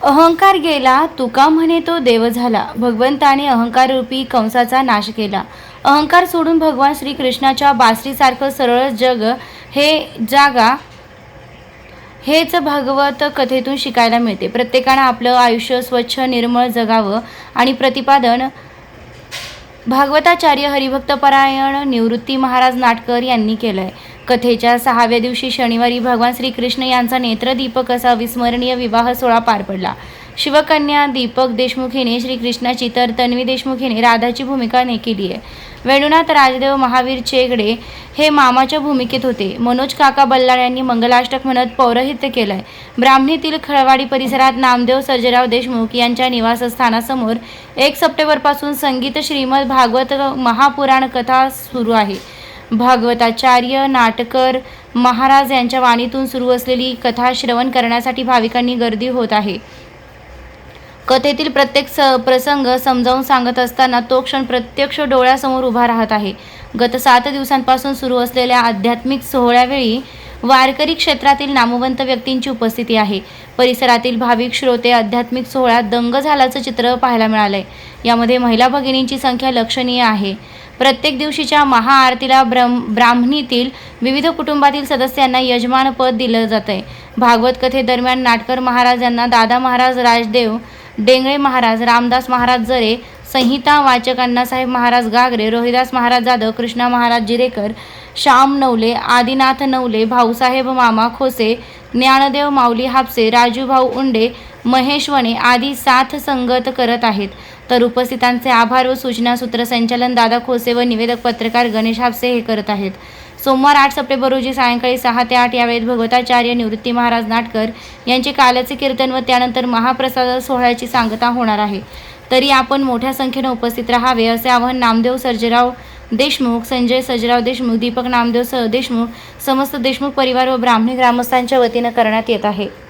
अहंकार गेला तुका म्हणे तो देव झाला. भगवंताने अहंकार रूपी कंसाचा नाश केला. अहंकार सोडून भगवान श्रीकृष्णाच्या बासरीसारखं सरळ जग हे जागा हेच भागवत कथेतून शिकायला मिळते. प्रत्येकानं आपलं आयुष्य स्वच्छ निर्मळ जगावं आणि प्रतिपादन. भागवताचार्य हरिभक्तपरायण निवृत्ती महाराज नाटकर यांनी केलं आहे कथेच्या सहाव्या दिवशी शनिवारी भगवान श्रीकृष्ण यांचा नेत्रदीपक असा विस्मरणीय विवाह सोहळा पार पडला. शिवकन्या दीपक देशमुख हिने श्रीकृष्णाची तर तन्वी देशमुख हिने राधाची भूमिका ने केली आहे. वेणुनाथ राजदेव महावीर चेगडे हे मामाच्या भूमिकेत होते. मनोज काका बल्लाळ यांनी मंगलाष्टक म्हणत पौरोहित्य आहे ब्राह्मणीतील खळवाडी परिसरात नामदेव सर्जराव देशमुख यांच्या निवासस्थानासमोर एक सप्टेंबरपासून संगीत श्रीमद भागवत महापुराण कथा सुरू आहे. भागवताचार्य नाटकर महाराज यांच्या वाणीतून सुरू असलेली कथा श्रवण करण्यासाठी भाविकांनी गर्दी होत आहे. कथेतील प्रत्येक स प्रसंग समजावून सांगत असताना तो क्षण प्रत्यक्ष डोळ्यासमोर उभा राहत आहे. गत सात दिवसांपासून सुरू असलेल्या आध्यात्मिक सोहळ्यावेळी वारकरी क्षेत्रातील नामवंत व्यक्तींची उपस्थिती आहे. परिसरातील भाविक श्रोते आध्यात्मिक सोहळ्यात दंग झाल्याचं चित्र पाहायला मिळालंय. यामध्ये महिला भगिनींची संख्या लक्षणीय आहे. प्रत्येक दिवशीच्या महाआरतीला ब्रम ब्राह्मणीतील विविध कुटुंबातील सदस्यांना यजमानपद दिलं जातं आहे भागवत कथेदरम्यान नाटकर महाराज यांना दादा महाराज राजदेव डेंगळे महाराज रामदास महाराज जरे संहिता वाचक अण्णासाहेब महाराज गागरे रोहिदास महाराज जाधव कृष्णा महाराज जिरेकर श्याम नवले आदिनाथ नवले भाऊसाहेब मामा खोसे ज्ञानदेव माऊली हापसे राजूभाऊ उंडे महेशवणे आधी आदी साथ संगत करत आहेत. तर उपस्थितांचे आभार व सूचना सूत्रसंचालन दादा खोसे व निवेदक पत्रकार गणेश हापसे हे करत आहेत. सोमवार आठ सप्टेंबर रोजी सायंकाळी सहा ते आठ यावेळेत भगवताचार्य निवृत्ती महाराज नाटकर यांचे कालचे कीर्तन व त्यानंतर महाप्रसाद सोहळ्याची सांगता होणार आहे. तरी आपण मोठ्या संख्येनं उपस्थित राहावे असे आवाहन नामदेव सर्जेराव देशमुख संजय सजराव देशमुख दीपक नामदेव स देशमुख समस्त देशमुख परिवार व ब्राह्मणी ग्रामस्थांच्या वतीनं करण्यात येत आहे.